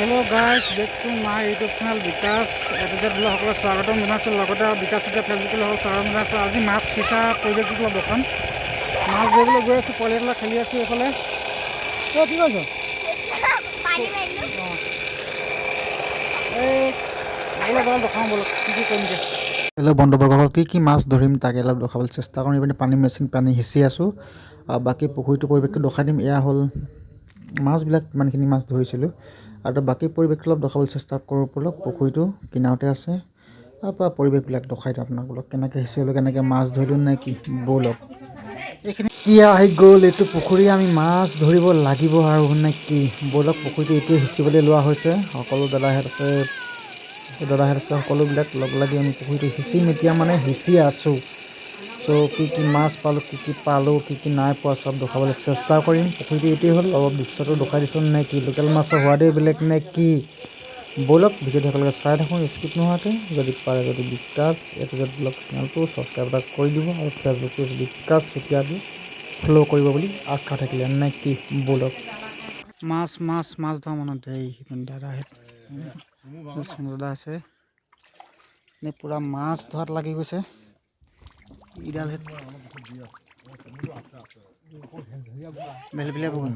Hello' guys back to my YouTube channel Bikash এপিজেড সকলক স্বাগতম জনাইছোঁ। লগতে বিকাশ এতিয়া ফেচবুকলৈ সকলক স্বাগতম জনাইছোঁ। আজি মাছ সিঁচা পৰিৱেশটো অলপ দেখাম। মাছ ধৰিবলৈ গৈ আছোঁ পোৱালিবিলাক খেলি আছোঁ এইফালে। তই কি অঁ। এই ব'লক অলপ দেখাওঁ ব'লক কি কি কৰিমগৈ। হেল্ল' বন্ধুবৰ্গসকল কি কি মাছ ধৰিম তাকে অলপ দেখাবলৈ চেষ্টা কৰিম ইপিনে পানী মেচিন পানী সিঁচি আছোঁ। আৰু বাকী পুখুৰীটোৰ পৰিৱেশটো দেখাই দিম। এয়া হ'ল মাছবিলাক ইমানখিনি মাছ ধৰিছিলোঁ। আৰু বাকী পৰিৱেশটো অলপ দেখাবলৈ চেষ্টা কৰোঁ ব'লক পুখুৰীটো কিনাৰতে আছে। তাৰপৰা পৰিৱেশবিলাক দেখাই দিওঁ আপোনালোকক কেনেকৈ সিঁচিলোঁ কেনেকৈ মাছ ধৰিলোঁ নে কি, ব'লক। এইখিনি এতিয়া আহি গ'ল, এইটো পুখুৰী আমি মাছ ধৰিব লাগিব আৰু নে কি? ব'লক, পুখুৰীটো এইটোৱে সিঁচিবলৈ লোৱা হৈছে। সকলো দাদাহঁত আছে দাদাহঁত আছে, সকলোবিলাক লগ লাগি আমি পুখুৰীটো সিঁচিম। এতিয়া মানে সিঁচি আছোঁ। চ' কি কি মাছ পালোঁ, কি কি পালোঁ, কি কি নাই পোৱা, চব দেখাবলৈ চেষ্টা কৰিম। পুখুৰীটো এইটোৱে হ'ল, অলপ দৃশ্যটো দেখাই দিছোঁ নে কি, লোকেল মাছৰ সোৱাদেই বেলেগ নে কি। ব'লক ভিডিঅ'টো একেলগে চাই থাকোঁ স্কিপ নোহোৱাকৈ। যদি পাৰে, যদি বিকাশ এপিজেড ব্লগ চেনেলটো ছাবস্ক্ৰাইব এটা কৰি দিব আৰু ফেচবুক পেজ বিকাশ চুতীয়াটো ফ'ল' কৰিব বুলি আশা থাকিলে, নে কি, ব'লক। মাছ মাছ মাছ ধৰা দেই, সিপিনে দাদাহেঁত দাদা আছে। পূৰা মাছ ধৰাত লাগি গৈছে। ইডাল হেত বেলবেলীয়া বগন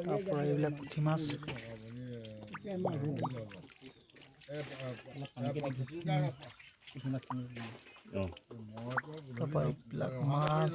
তাৰপৰা এইবিলাক পুঠি মাছ। তাৰপৰা এইবিলাক মাছ।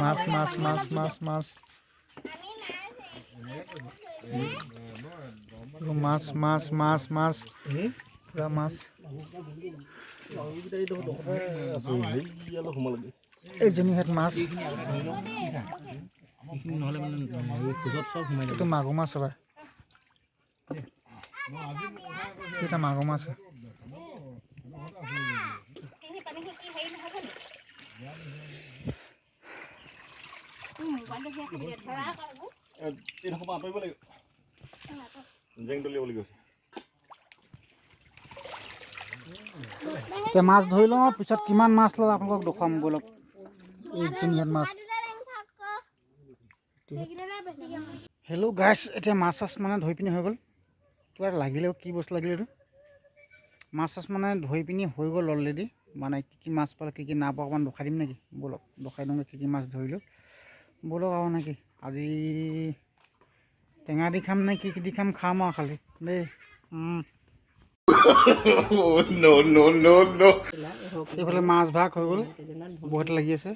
মাছ মাছ মাছ মাছ মাছ। মাছ মাছ মাছ মাছ। পূৰা মাছ। এইজনী হেত মাছ। এইটো মাগুৰ মাছ হ'ব এটা মাগুৰ মাছ। আঁতৰিব লাগিব জেং দলিয়াব লাগিব এতিয়া মাছ ধৰি লওঁ পিছত কিমান মাছ ল'লে আপোনালোকক দেখুৱাম ব'লক এইজনী ইয়াত মাছ। হেল্ল' গাইছ এতিয়া মাছ চাছ মানে ধৰি পিনি হৈ গ'ল। কিবা লাগিলে কি বস্তু লাগিলে এইটো মাছ চাছ মানে ধৰি পিনি হৈ গ'ল অলৰেডি মানে কি কি মাছ পালে কি কি নাপাওঁ অকণমান দেখাই দিম নেকি? ব'লক দেখাই দিওঁগৈ কি কি মাছ ধৰিলোঁ ব'লক আৰু নেকি আজি টেঙা দি খাম নে কি কি দি খাম খাম আৰু খালি। দেই. এইফালে মাছ ভাগ হৈ গ'ল বহুত লাগি আছে।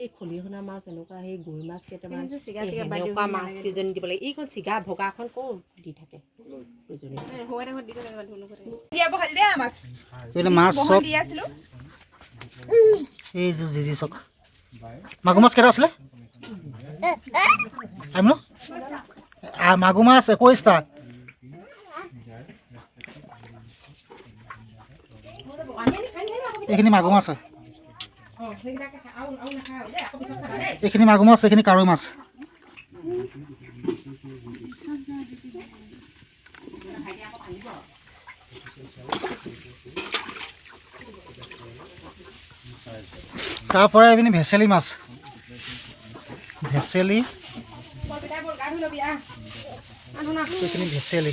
এই খলিহনা মাছ এনেকুৱা সেই গৈ মাছ কেইটামান মাছ কেইজনী দিব লাগে। এইখন চিগা ভগাখন ক'ৰ দি থাকে? মাগুৰ মাছ কেইটা আছিলে? মাগুৰ মাছ একৈছটা এইখিনি মাগুৰ মাছ এইখিনি মাগুৰ মাছ, এইখিনি কাৰৈ মাছ। তাৰপৰা এইপিনে ভেচেলি মাছ। ভেচেলি এইখিনি ভেচেলি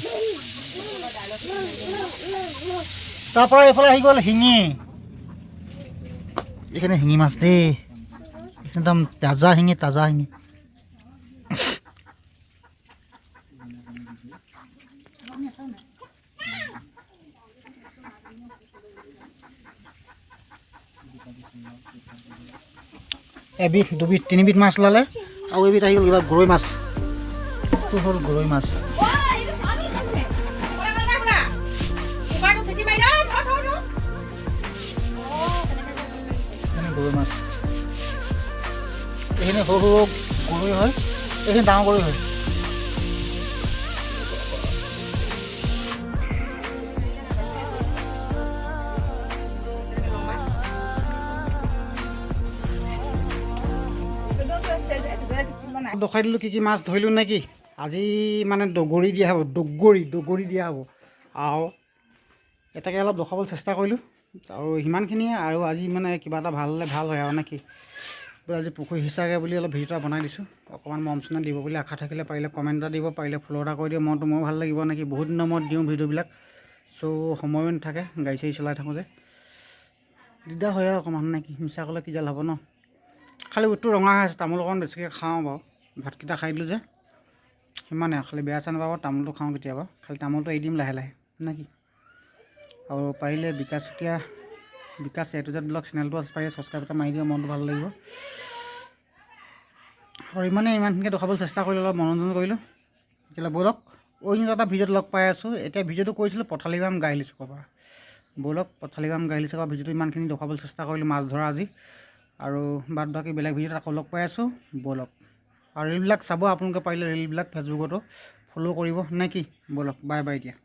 তাৰপৰা এইফালে আহি গ'ল শিঙি। এইখিনি শিঙি মাছ দেই একদম তাজা শিঙি তাজা শিঙি। এবিধ, দুবিধ, তিনিবিধ মাছ ওলালে। আৰু এবিধ আহি গ'ল কিবা গৰৈ মাছ। এইটো হ'ল গৰৈ মাছ। গৰৈ মাছ। এইখিনি সৰু সৰু গৰৈ হয়। এইখিনি ডাঙৰ গৰৈ হয়। দেখাই দিলোঁ কি কি মাছ ধৰিলোঁ নে কি আজি মানে দগৰি দিয়া হ'ব দগৰি দগৰি দিয়া হ'ব। আৰু এটাকে অলপ দেখাবলৈ চেষ্টা কৰিলোঁ। আৰু সিমানখিনিয়ে আৰু আজি মানে কিবা এটা ভাল হ'লে ভাল হয় আৰু নে কি? বোলে আজি পুখুৰী সিঁচাগে বুলি অলপ ভিডিঅ' এটা বনাই দিছোঁ। অকণমান মৰম চেনেহ দিব বুলি আশা থাকিলে পাৰিলে কমেণ্ট এটা দিব পাৰিলে ফ'ল' এটা কৰি দিওঁ মনটো মোৰ ভাল লাগিব নেকি বহুত দিনৰ মূৰত দিওঁ ভিডিঅ'বিলাক। চ' সময়ো নাথাকে গাড়ী চাড়ী চলাই থাকোঁ যে। দিগদাৰ হয় আৰু অকণমান নে কি? মিছা ক'লে কি জাল হ'ব ন? খালি উঠটো ৰঙা হৈ আছে তামোল অকণমান বেছিকৈ খাওঁ বাৰু। ভাতকেইটা খাই দিলোঁ যে। সিমানে খালি বেয়া চেয়া নাপাব, তামোলটো খাওঁ কেতিয়াবা। খালি তামোলটো এৰি দিম লাহে লাহে, নে কি? আৰু পাৰিলে Bikash Chutia, Bikash A to Z blog চেনেলটো আছে, পাৰিলে ছাবস্ক্ৰাইব এটা মাৰি দিব মনটো ভালো লাগিব। আৰু ইমানে ইমানখিনিকে দেখাবলৈ চেষ্টা কৰিলোঁ, অলপ মনোৰঞ্জন কৰিলোঁ। তেতিয়াহ'লে ব'লক অন্য এটা ভিডিঅ'ত লগ পাই আছোঁ। এতিয়া ভিডিঅ'টো কৰিছিলোঁ পথালিগাম গাইলি চুকৰ পৰা। ব'লক পথালিগাম গাইলি চুকৰ ভিডিঅ'টো ইমানখিনি দেখাবলৈ চেষ্টা কৰিলোঁ মাছ ধৰা আজি। আৰু বাদ বাকী বেলেগ ভিডিঅ'ত আকৌ লগ পাই আছোঁ। ব'লক। আৰু ৰিলবিলাক চাব আপোনালোকে পাৰিলে ৰিলবিলাক ফেচবুকতো ফ'ল' কৰিব। নে কি? ব'লক বাই বাই এতিয়া।